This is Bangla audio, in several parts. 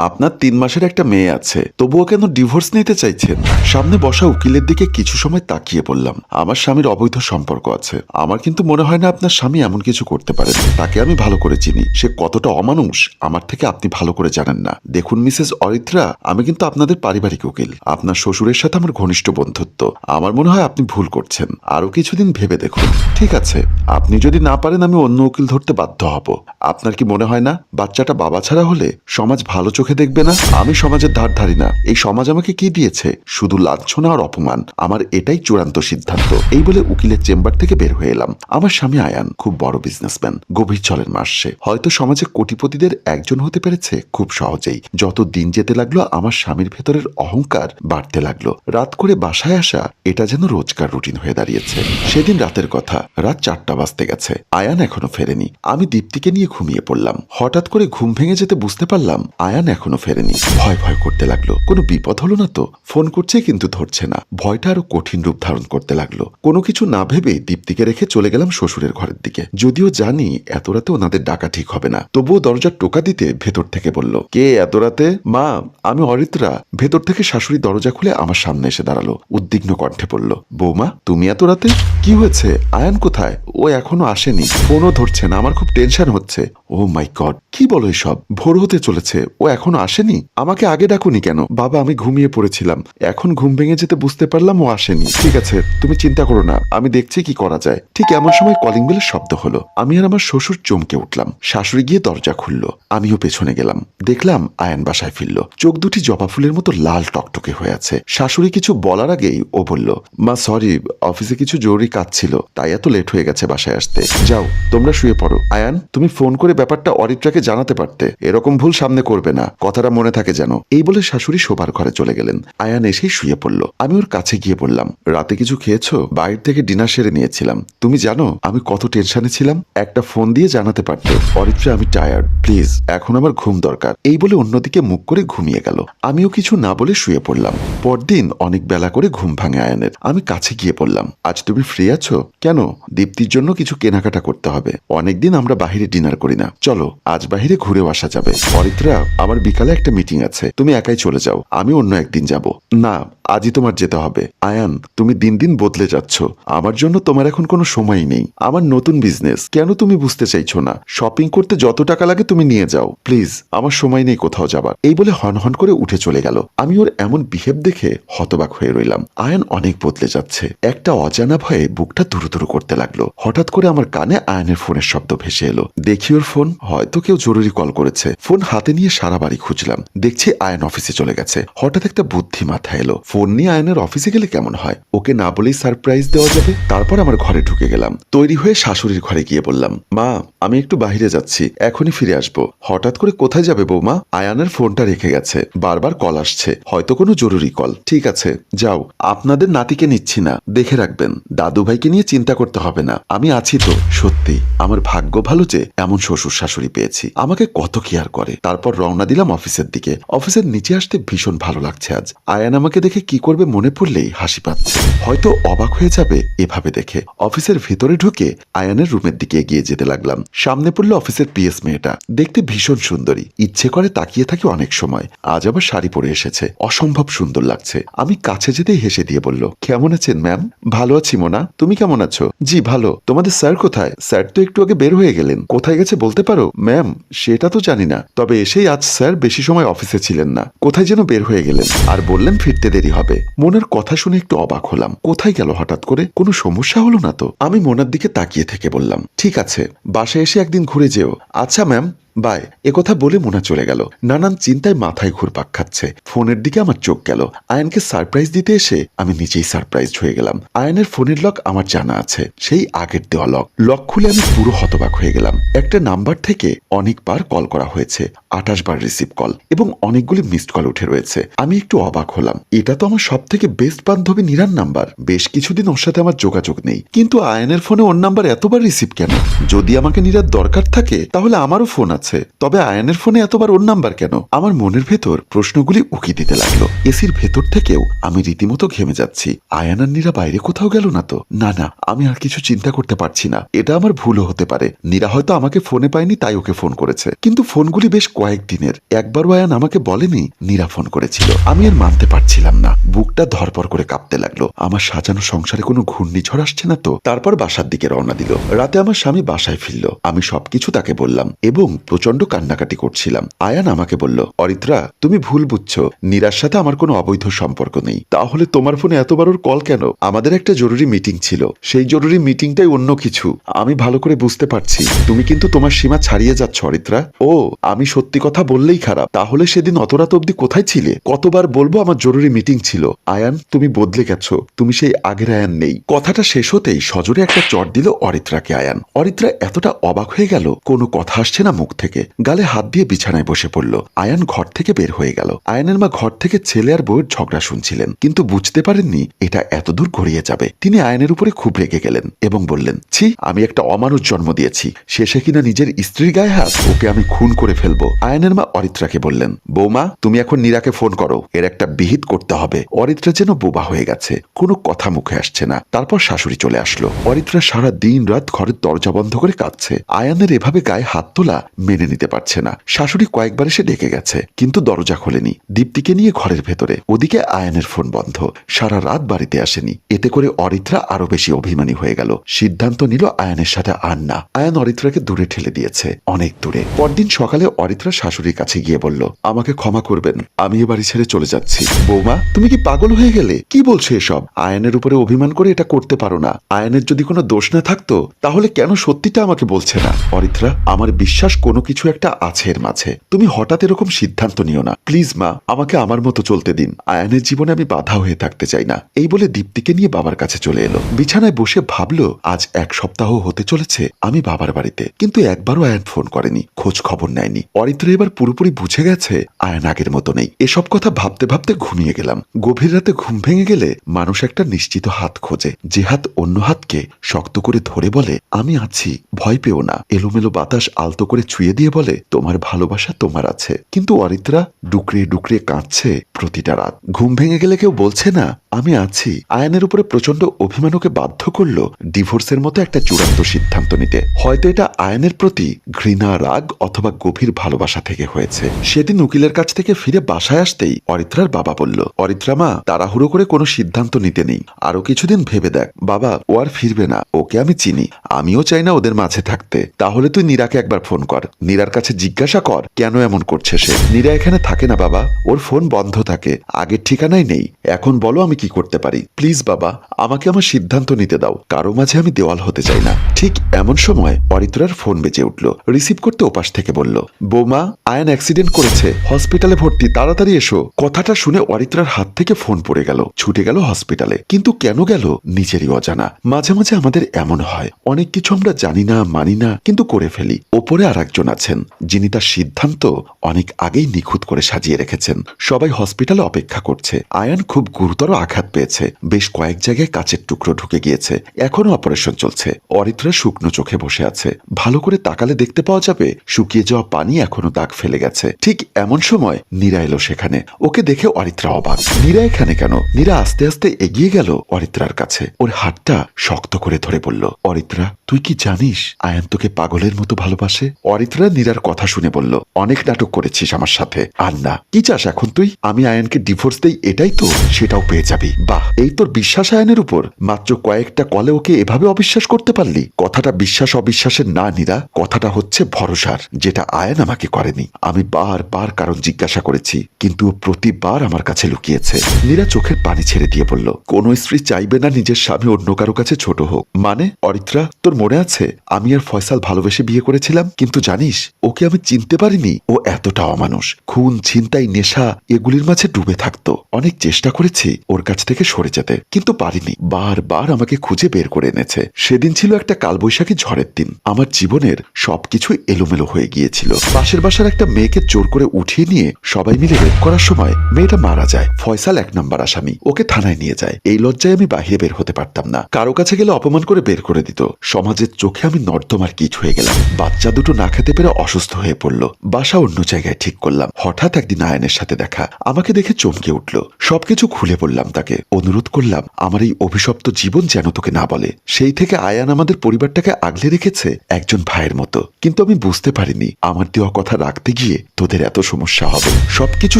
আপনার তিন মাসের একটা মেয়ে আছে। তবুও কেন ডিভোর্স নিতে চাইছেন? সামনে বসা উকিলের দিকে কিছু সময় তাকিয়ে বললাম, আমার স্বামীর অবৈধ সম্পর্ক আছে। আমার কিন্তু মনে হয় না আপনার স্বামী এমন কিছু করতে পারে। তাকে আমি ভালো করে চিনি। সে কতটা অমানুষ, আমার থেকে আপনি ভালো করে জানেন না। দেখুন, মিসেস অরিত্রা, আমি কিন্তু আপনাদের পারিবারিক উকিল। আপনার শ্বশুরের সাথে আমার ঘনিষ্ঠ বন্ধুত্ব। আমার মনে হয় আপনি ভুল করছেন। আরও কিছুদিন ভেবে দেখুন। ঠিক আছে। আপনি যদি না পারেন, আমি অন্য উকিল ধরতে বাধ্য হব। আপনার কি মনে হয় না, বাচ্চাটা বাবা ছাড়া হলে সমাজ ভালো চোখে দেখবে না? আমি সমাজের ধার ধারি না। এই সমাজ আমাকে কি দিয়েছে? শুধু লাঞ্ছনা আর অপমান। আমার এটাই চূড়ান্ত সিদ্ধান্ত। এই বলে উকিলের চেম্বার থেকে বের হয়ে এলাম। আমার স্বামী আয়ান, খুব বড় বিজনেসম্যান গভীর চলের মাস হয়তো সমাজে কোটিপতিদের একজন হতে পেরেছে খুব সহজেই। যত দিন যেতে লাগল, আমার স্বামীর ভেতরের অহংকার বাড়তে লাগল। রাত করে বাসায় আসা, এটা যেন রোজকার রুটিন হয়ে দাঁড়িয়েছে। সেদিন রাতের কথা। রাত চারটা বাজতে গেছে। আয়ান এখনও ফেরেনি। আমি দীপ্তিকে নিয়ে ঘুমিয়ে পড়লাম। হঠাৎ করে ঘুম ভেঙে যেতে বুঝতে পারলাম আয়ান এখনও ফেরেনি। ভয় ভয় করতে লাগল। কোনো বিপদ হলো না তো? ফোন করছে কিন্তু ধরছে না। ভয়টা আরও কঠিন রূপ ধারণ করতে লাগল। কোনো কিছু না ভেবে দীপ্তিকে রেখে চলে গেলাম শ্বশুরের ঘরের দিকে। যদিও জানি এত রাতে ওনাদের ডাকা ঠিক হবে না। তবুও দরজার টোকা দিতে ভেতর থেকে বলল, কে এত রাতে? মা, আমি অরিত্রা। ভেতর থেকে শাশুড়ি দরজা খুলে আমার সামনে এসে দাঁড়াল। উদ্বিগ্ন কণ্ঠে বলল, বৌমা, তুমি এত রাতে? কি হয়েছে? আয়ান কোথায়? ও এখনও আসেনি। ফোনও ধরছে না, আমার খুব টেনশন হচ্ছে। ও মাই গড কি বলো এসব? ভোর হতে চলেছে, ও এখনও আসেনি? আমাকে আগে ডাকুনি কেন? বাবা, আমি ঘুমিয়ে পড়েছিলাম। এখন ঘুম ভেঙে যেতে বুঝতে পারলাম ও আসেনি। ঠিক আছে, তুমি চিন্তা করো না, আমি দেখছি কি করা যায়। ঠিক এমন সময় কলিং বেলের শব্দ হলো। আমি আর আমার শ্বশুর চমকে উঠলাম। শাশুড়ি গিয়ে দরজা খুললো। আমিও পেছনে গেলাম। দেখলাম আয়ান বাসায় ফিরল। চোখ দুটি জবা ফুলের মতো লাল টকটকে হয়ে আছে। শাশুড়ি কিছু বলার আগেই ও বলল, মা সরি অফিসে কিছু জরুরি কাজ ছিল, তাই এত লেট হয়ে গেছে বাসায় আসতে। যাও, তোমরা শুয়ে পড়ো। আয়ান, তুমি ফোন করে ব্যাপারটা অরিত্রাকে জানাতে পারতে। এরকম ভুল সামনে করবে না। কথাটা মনে থাকে যেন। এই বলে শাশুড়ি শোবার ঘরে চলে গেলেন। আয়ান এসেই শুয়ে পড়ল। আমি ওর কাছে গিয়ে বললাম, রাতে কিছু খেয়েছো? বাইরে থেকে ডিনার সেরে নিয়েছিলাম। তুমি জানো, আমি কত টেনশনে ছিলাম। একটা ফোন দিয়ে জানাতে পারতে। অরিত্রা, আমি টায়ার্ড প্লিজ, এখন আমার ঘুম দরকার। এই বলে অন্যদিকে মুখ করে ঘুমিয়ে গেল। আমিও কিছু না বলে শুয়ে পড়লাম। পরদিন অনেক বেলা করে ঘুম ভাঙে আয়ানের। আমি কাছে গিয়ে পড়লাম আজ তুমি ফ্রি আছো? কেন? দীপ্তির কিছু কেনাকাটা করতে হবে। অনেকদিন আমরা বাহিরে ডিনার করি না। চলো, আজ বাহিরে ঘুরেও আসা যাবে। অরিত্রা আমার বিকালে একটা মিটিং আছে। তুমি একাই চলে যাও। আমি অন্য একদিন যাব। না আজই তোমার যেতে হবে। আয়ান, তুমি দিন দিন বদলে যাচ্ছ। আমার জন্য তোমার এখন কোনো সময়ই নেই। আমার নতুন বিজনেস কেন তুমি বুঝতে চাইছো না? শপিং করতে যত টাকা লাগে তুমি নিয়ে যাও। প্লিজ আমার সময় নেই কোথাও যাবার। এই বলে হন হন করে উঠে চলে গেল। আমি ওর এমন বিহেভ দেখে হতবাক হয়ে রইলাম। আয়ান অনেক বদলে যাচ্ছে। একটা অজানা ভয়ে বুকটা দুরু দুরু করতে লাগল। হঠাৎ করে আমার কানে আয়নের ফোনের শব্দ ভেসে এলো। দেখি ওর ফোন? হয়তো কেউ জরুরি কল করেছে। ফোন হাতে নিয়ে সারা বাড়ি খুঁজলাম। দেখছি আয়ন অফিসে চলে গেছে। হঠাৎ একটা বুদ্ধি মাথায় এলো। ফোন নিয়ে আয়নের অফিসে গেলে কেমন হয়? ওকে না বলেই সারপ্রাইজ দেওয়া যাবে? তারপর আমার ঘরে ঢুকে গেলাম। তৈরি হয়ে শাশুড়ির ঘরে গিয়ে বললাম, মা, আমি একটু বাইরে যাচ্ছি, এখনই ফিরে আসব। হঠাৎ করে কোথায় যাবে বৌমা? আয়ানের ফোনটা রেখে গেছে। বারবার কল আসছে। হয়তো কোনো জরুরি কল। ঠিক আছে, যাও। আপনাদের নাতিকে নিচ্ছি না। দেখে রাখবেন। দাদু ভাইকে নিয়ে চিন্তা করতে হবে না। আমি আছি তো। সত্যি, আমার ভাগ্য ভালো যে এমন শ্বশুর শাশুড়ি পেয়েছি। আমাকে কত কেয়ার করে। তারপর রওনা দিলাম অফিসের দিকে। অফিসের নিচে আসতে ভীষণ ভালো লাগছে আজ। আয়ান আমাকে দেখে কি করবে মনে পড়লেই হাসি পাচ্ছে। হয়তো অবাক হয়ে যাবে এভাবে দেখে। অফিসের ভেতরে ঢুকে আয়ানের রুমের দিকে এগিয়ে যেতে লাগলাম। সামনে পড়ল অফিসের পিএস মেয়েটা। দেখতে ভীষণ সুন্দরী। ইচ্ছে করে তাকিয়ে থাকি অনেক সময়। আজ আবার শাড়ি পরে এসেছে। অসম্ভব সুন্দর লাগছে। আমি কাছে যেতেই হেসে দিয়ে বলল, কেমন আছেন, ম্যাম? ভালো আছি, মোনা। তুমি কেমন আছো? জি, ভালো। তোমাদের স্যার কোথায়? স্যার তো একটু আগে বের হয়ে গেলেন। কোথায় গেছে বলতে পারো? ম্যাম, সেটা তো জানি না। তবে এসেই আজ স্যার বেশি সময় অফিসে ছিলেন না। কোথায় যেন বের হয়ে গেলেন। আর বললেন ফিরতে দেরি হবে। মনের কথা শুনে একটু অবাক হলাম। কোথায় গেল হঠাৎ করে? কোনো সমস্যা হলো না তো? আমি মোনার দিকে তাকিয়ে থেকে বললাম, ঠিক আছে, বাসায় এসে একদিন ঘুরে যেও। আচ্ছা ম্যাম, বাই। একথা বলে মোনা চলে গেল। নানান চিন্তায় মাথায় ঘুরপাক খাচ্ছে। ফোনের দিকে আমার চোখ গেল। আয়নকে সারপ্রাইজ দিতে এসে আমি নিজেই সারপ্রাইজ হয়ে গেলাম। আয়নের ফোনের লক আমার জানা আছে, সেই আগের দেওয়া লক। লক খুলে আমি পুরো হতবাক হয়ে গেলাম। একটা নাম্বার থেকে অনেকবার কল করা হয়েছে। আঠাশ বার রিসিভ কল এবং অনেকগুলি মিসড কল উঠে রয়েছে। আমি একটু অবাক হলাম। এটা তো আমার সব থেকে বেস্ট বান্ধবী নিরান নাম্বার বেশ কিছুদিন ওর সাথে আমার যোগাযোগ নেই। কিন্তু আয়নের ফোনে ওর নাম্বার এতবার রিসিভ কেন? যদি আমাকে নিরার দরকার থাকে, তাহলে আমারও ফোন আছে। তবে আয়ানের ফোনে এতবার ওর নাম্বার কেন? আমার মনের ভেতর প্রশ্নগুলি উকি দিতে লাগল। এসির ভেতর থেকেও আমি রীতিমতো ঘেমে যাচ্ছি। আয়ান আর নীরা বাইরে কোথাও গেল না তো? না না, আমি আর কিছু চিন্তা করতে পারছি না। এটা আমার ভুলও হতে পারে। নীরা হয়তো আমাকে ফোনে পায়নি, তাই ওকে ফোন করেছে। কিন্তু ফোনগুলি বেশ কয়েকদিনের একবারও আয়ান আমাকে বলেনি, নীরা ফোন করেছিল। আমি আর মানতে পারছিলাম না। বুকটা ধরপর করে কাঁপতে লাগল। আমার সাজানো সংসারে কোনো ঘূর্ণিঝড় আসছে না তো? তারপর বাসার দিকে রওনা দিল। রাতে আমার স্বামী বাসায় ফিরল। আমি সবকিছু তাকে বললাম এবং প্রচণ্ড কান্নাকাটি করছিলাম। আয়ান আমাকে বলল, অরিত্রা, তুমি ভুল বুঝছ। নীরার সাথে আমার কোনো অবৈধ সম্পর্ক নেই। তাহলে তোমার ফোনে এতবার ওর কল কেন? আমাদের একটা জরুরি মিটিং ছিল। সেই জরুরি মিটিংটাই অন্য কিছু। আমি ভালো করে বুঝতে পারছি। তুমি কিন্তু তোমার সীমা ছাড়িয়ে যাচ্ছ, অরিত্রা। ও, আমি সত্যি কথা বললেই খারাপ। তাহলে সেদিন অত রাত অব্দি কোথায় ছিলে? কতবার বলব আমার জরুরি মিটিং ছিল। আয়ান, তুমি বদলে গেছো। তুমি সেই আগের আয়ান নেই। কথাটা শেষ হতেই সজোরে একটা চট দিল অরিত্রাকে আয়ান। অরিত্রা এতটা অবাক হয়ে গেল, কোনো কথা আসছে না মুখ থেকে। গালে হাত দিয়ে বিছানায় বসে পড়ল। আয়ান ঘর থেকে বের হয়ে গেল। আয়ানের মা ঘর থেকে ছেলে আর বউয়ের ঝগড়া শুনছিলেন, কিন্তু বুঝতে পারেননি এটা এতদূর গড়িয়ে যাবে। তিনি আয়ানের উপরে খুব রেগে গেলেন এবং বললেন, ছি, আমি একটা অমানুষ জন্ম দিয়েছি। শেষে কিনা নিজের স্ত্রীর গায়ে হাত? ওকে আমি খুন করে ফেলব। আয়ানের মা অরিত্রাকে বললেন, বৌমা, তুমি এখন নীরাকে ফোন করো। এর একটা বিহিত করতে হবে। অরিত্রা যেন বোবা হয়ে গেছে। কোনো কথা মুখে আসছে না। তারপর শাশুড়ি চলে আসলো। অরিত্রা সারা দিন রাত ঘরের দরজা বন্ধ করে কাঁদছে। আয়ানের এভাবে গায়ে হাত তোলা মেনে নিতে পারছে না। শাশুড়ি কয়েকবার এসে ডেকে গেছে, কিন্তু দরজা খোলেনি। দীপ্তিকে নিয়ে ঘরের ভেতরে। ওদিকে আয়ানের ফোন বন্ধ। সারা রাত বাড়িতে আসেনি। এতে করে অরিত্রা আরও বেশি অভিমানী হয়ে গেল। সিদ্ধান্ত নিল আয়ানের সাথে আর না। আয়ান অরিত্রাকে দূরে ঠেলে দিয়েছে। অনেক দূরে। পরদিন সকালে অরিত্রা শাশুড়ির কাছে গিয়ে বলল, আমাকে ক্ষমা করবেন, আমি এ বাড়ি ছেড়ে চলে যাচ্ছি। বৌমা, তুমি কি পাগল হয়ে গেলে? কি বলছো এসব? আয়নের উপরে অভিমান করে এটা করতে পারো না। আয়নের যদি কোনো দোষ না থাকতো, তাহলে কেন সত্যিটা আমাকে বলছে না? অরিত্রা, আমার বিশ্বাস কোনো কিছু একটা আছে এর মাঝে। তুমি হঠাৎ এরকম সিদ্ধান্ত নিও না। প্লিজ মা, আমাকে আমার মতো চলতে দিন। আয়নের জীবনে আমি বাধা হয়ে থাকতে চাই না। এই বলে দীপ্তিকে নিয়ে বাবার কাছে চলে এলো। বিছানায় বসে ভাবলো, আজ এক সপ্তাহ হতে চলেছে, আমি বাবার বাড়িতে। কিন্তু একবারও আয়ন ফোন করেনি, খোঁজ খবর নেয়নি। অরিত্র এবার পুরোপুরি বুঝে গেছে আয়ন আগের মতো নেই। এসব কথা ভাবতে ভাবতে ঘুমিয়ে গেলাম। গভীর রাতে ঘুম ভেঙে গেলে মানুষ একটা নিশ্চিত হাত খোঁজে। যে হাত অন্য হাতকে শক্ত করে ধরে বলে, আমি আছি, ভয় পেও না। এলোমেলো বাতাস আলতো করে ছুঁয়ে দিয়ে বলে, তোমার ভালোবাসা তোমার আছে। কিন্তু অরিত্রা ডুকরে ডুকরে কাঁদছে প্রতিটা রাত। ঘুম ভেঙে গেলে কেউ বলছে না আমি আছি। আয়নের উপরে প্রচণ্ড অভিমানকে বাধ্য করল ডিভোর্সের মতো একটা চূড়ান্ত সিদ্ধান্ত নিতে। হয়তো এটা আয়নের প্রতি ঘৃণা, রাগ অথবা গভীর ভালোবাসা থেকে হয়েছে। সেদিন উকিলের কাছ থেকে ফিরে বাসায় আসতেই অরিত্রার বাবা বলল, অরিত্রা মা, তাড়াহুড়ো করে কোনো সিদ্ধান্ত নিতে নেই। আরও কিছুদিন ভেবে দেখ। বাবা, ও আর ফিরবে না। ওকে আমি চিনি। আমিও চাই না ওদের মাঝে থাকতে। তাহলে তুই নীরাকে একবার ফোন কর। নীরার কাছে জিজ্ঞাসা কর, কেন এমন করছে সে? নীরা এখানে থাকে না বাবা। ওর ফোন বন্ধ থাকে। আগের ঠিকানায় নেই। এখন বলো আমি কি করতে পারি? প্লিজ বাবা, আমাকে আমার সিদ্ধান্ত নিতে দাও। কারও মাঝে আমি দেওয়াল হতে চাই না। ঠিক এমন সময় অরিত্রার ফোন বেজে উঠল। রিসিভ করতে ওপাশ থেকে বলল, বৌমা, আয়ন অ্যাক্সিডেন্ট করেছে। হসপিটালে ভর্তি, তাড়াতাড়ি এসো। কথাটা শুনে অরিত্রার হাত থেকে ফোন পড়ে গেল। ছুটে গেল হসপিটালে। কিন্তু কেন গেল নিজেরই অজানা। মাঝে মাঝে আমাদের এমন হয়। অনেক কিছু আমরা জানি না, মানি না, কিন্তু করে ফেলি। ওপরে আর একজন আছেন। যিনি তার সিদ্ধান্ত অনেক আগেই নিখুঁত করে সাজিয়ে রেখেছেন। সবাই হসপিটালে অপেক্ষা করছে। আয়ান খুব গুরুতর আঘাত পেয়েছে। বেশ কয়েক জায়গায় কাচের টুকরো ঢুকে গিয়েছে। এখনও অপারেশন চলছে। অরিত্রা শুকনো চোখে বসে আছে। ভালো করে তাকালে দেখতে পাওয়া যাবে, শুকিয়ে যাওয়া পানি এখনও দাগ ফেলে গেছে। ঠিক এমন সময় নীরা এলো সেখানে। ওকে দেখে অরিত্রা অবাক। নীরা এখানে কেন? নীরা আস্তে আস্তে এগিয়ে গেল অরিত্রার কাছে। ওর হাতটা শক্ত করে ধরে বলল, অরিত্রা, তুই কি জানিস আয়ান তোকে পাগলের মতো ভালোবাসে? অরিত্রা নীরার কথা শুনে বলল, অনেক নাটক করেছিস আমার সাথে। আর না, কি চাস এখন তুই? আমি আয়ানকে ডিভোর্স দেই এটাই তো, সেটাও পেয়ে যাবি। বাহ, এই তোর বিশ্বাস আয়নের উপর। মাত্র কয়েকটা কলে ওকে এভাবে অবিশ্বাস করতে পারলি? কথাটা বিশ্বাস অবিশ্বাসের না, নীরা। কথাটা হচ্ছে ভরসার, যেটা আয়ন আমাকে করেনি। আমি বার বার কারণ জিজ্ঞাসা করেছি, কিন্তু ও প্রতিবার আমার কাছে লুকিয়েছে। নীরা চোখের পানি ছেড়ে দিয়ে বলল, কোন স্ত্রী চাইবে না নিজের স্বামী অন্য কারও কাছে ছোট হোক। মানে অরিত্রা, তোর মনে আছে? আমি আর ফয়সাল ভালোবেসে বিয়ে করেছিলাম, কিন্তু জানিস, ওকে আমি চিনতে পারিনি। ও এতটা অমানুষ। খুন, ছিনতাই, নেশা, এগুলির মাঝে ডুবে থাকতো। অনেক চেষ্টা করেছি, ওর কাছ থেকে সরে যেতে, কিন্তু পারিনি। বারবার আমাকে খুঁজে বের করে এনেছে। সেদিন ছিল একটা কালবৈশাখী ঝড়ের দিন। আমার জীবনের সবকিছু এলোমেলো হয়ে গিয়েছিল। পাশের বাসার একটা মেয়েকে জোর করে উঠিয়ে নিয়ে সবাই মিলে রেপ করার সময় মেয়েটা মারা যায়। ফয়সাল এক নম্বর আসামি। ওকে থানায় নিয়ে যায়। এই লজ্জায় আমি বাহিরে বের হতে পারতাম না। কারও কাছে গেলে অপমান করে বের করে দিত। সমাজের চোখে আমি নর্দমার কিচ হয়ে গেলাম। বাচ্চা দুটো না খেতে পেরে অসুস্থ হয়ে পড়ল। বাসা অন্য জায়গায় ঠিক করলাম। হঠাৎ একদিন আয়নের সাথে দেখা। আমাকে দেখে চমকে উঠল। সবকিছু খুলে বললাম তাকে অনুরোধ করলাম, আমার এই অভিশপ্ত জীবন যেন তোকে না বলে। সেই থেকে আয়ান আমাদের পরিবারটাকে আগলে রেখেছে একজন ভাইয়ের মতো। কিন্তু আমি বুঝতে পারিনি, আমার দেওয়া কথা রাখতে গিয়ে তোদের এত সমস্যা হবে। সবকিছু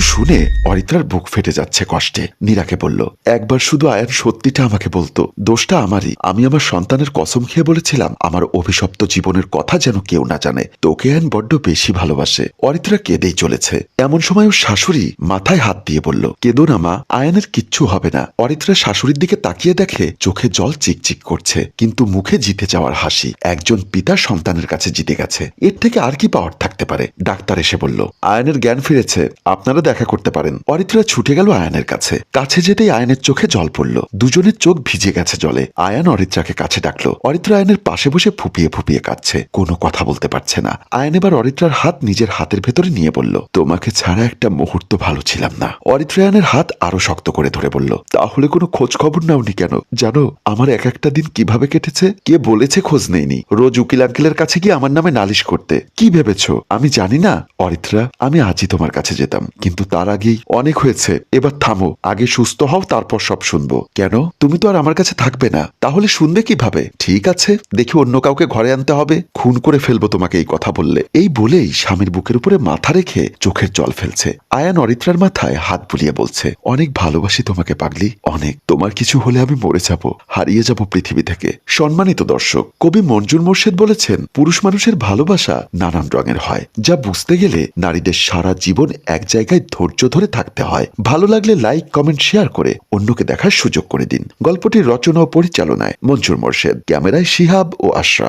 শুনে অরিত্রার বুক ফেটে যাচ্ছে কষ্টে। নীরাকে বলল, একবার শুধু আয়ান সত্যিটা আমাকে বলতো, দোষটা আমারই। আমি আমার সন্তানের কসম খেয়ে বলেছিলাম, আমার অভিশপ্ত জীবনের কথা যেন কেউ না জানে। তোকে আয়ন বড্ড বেশি ভালোবাসে। অরিত্রা কেঁদেই চলেছে। এমন সময় ওর শাশুড়ি মাথায় হাত দিয়ে বলল, কেঁদো না মা, আয়নের কিচ্ছু হবে না। অরিত্রা শাশুড়ির দিকে তাকিয়ে দেখে চোখে জল চিকচিক করছে, কিন্তু মুখে জিতে যাওয়ার হাসি। একজন পিতা সন্তানের কাছে জিতে গেছে। এর থেকে আর কি পাওয়ার থাকতে পারে? ডাক্তার এসে বলল, আয়নের জ্ঞান ফিরেছে, আপনারা দেখা করতে পারেন। অরিত্রা ছুটে গেল আয়নের কাছে। কাছে যেতেই আয়নের চোখে জল পড়ল। দুজনের চোখ ভিজে গেছে জলে। আয়ান অরিত্রাকে কাছে ডাকলো। অরিত্রা আয়নের পাশে বসে ফুপিয়ে ফুপিয়ে কাঁদছে। কোনো কথা বলতে পারছে না। আয়ন এবার অরিত্রার হাত নিজের হাতের ভেতরে নিয়ে বলল, তোমাকে ছাড়া একটা মুহূর্ত ভালো ছিলাম না। অরিত্রা আয়নের হাত আরও শক্ত করে ধরে বলল তাহলে কোনো খোঁজ খবর নাওনি কেন? জানো, আমার এক একটা দিন কীভাবে কেটেছে? কে বলেছে খোঁজ নেইনি? রোজ উকিল আঙ্কেলের কাছে গিয়ে আমার নামে নালিশ করতে। কি ভেবেছো? আমি জানি না। অরিত্রা, আমি আজই তোমার কাছে যেতাম। কিন্তু তার আগেই অনেক হয়েছে। এবার থামো। আগে সুস্থ হও, তারপর সব শুনব। কেন? তুমি তো আর আমার কাছে থাকবে না। তাহলে শুনবে কীভাবে? ঠিক আছে, দেখি অন্য কাউকে ঘরে আনতে হবে। খুন করে ফেলব তোমাকে এই কথা বললে। এই বলেই স্বামীর বুকের উপরে মাথা রেখে চোখের জল ফেলছে। আয়ান অরিত্রার মাথায় হাত বুলিয়ে বলছে, অনেক ভালোবাসি তোমাকে পাগলি, অনেক। তোমার কিছু হলে আমি মরে যাব, হারিয়ে যাব পৃথিবী থেকে। সম্মানিত দর্শক, কবি মঞ্জুর মোর্শেদ বলেছেন, পুরুষ মানুষের ভালোবাসা নানান রঙের হয়, যা বুঝতে গেলে নারীদের সারা জীবন এক জায়গায় ধৈর্য ধরে থাকতে হয়। ভালো লাগলে লাইক, কমেন্ট, শেয়ার করে অন্যকে দেখার সুযোগ করে দিন। গল্পটির রচনা ও পরিচালনায় মঞ্জুর মোর্শেদ। ক্যামেরায় শিহাব ও আশরাফ।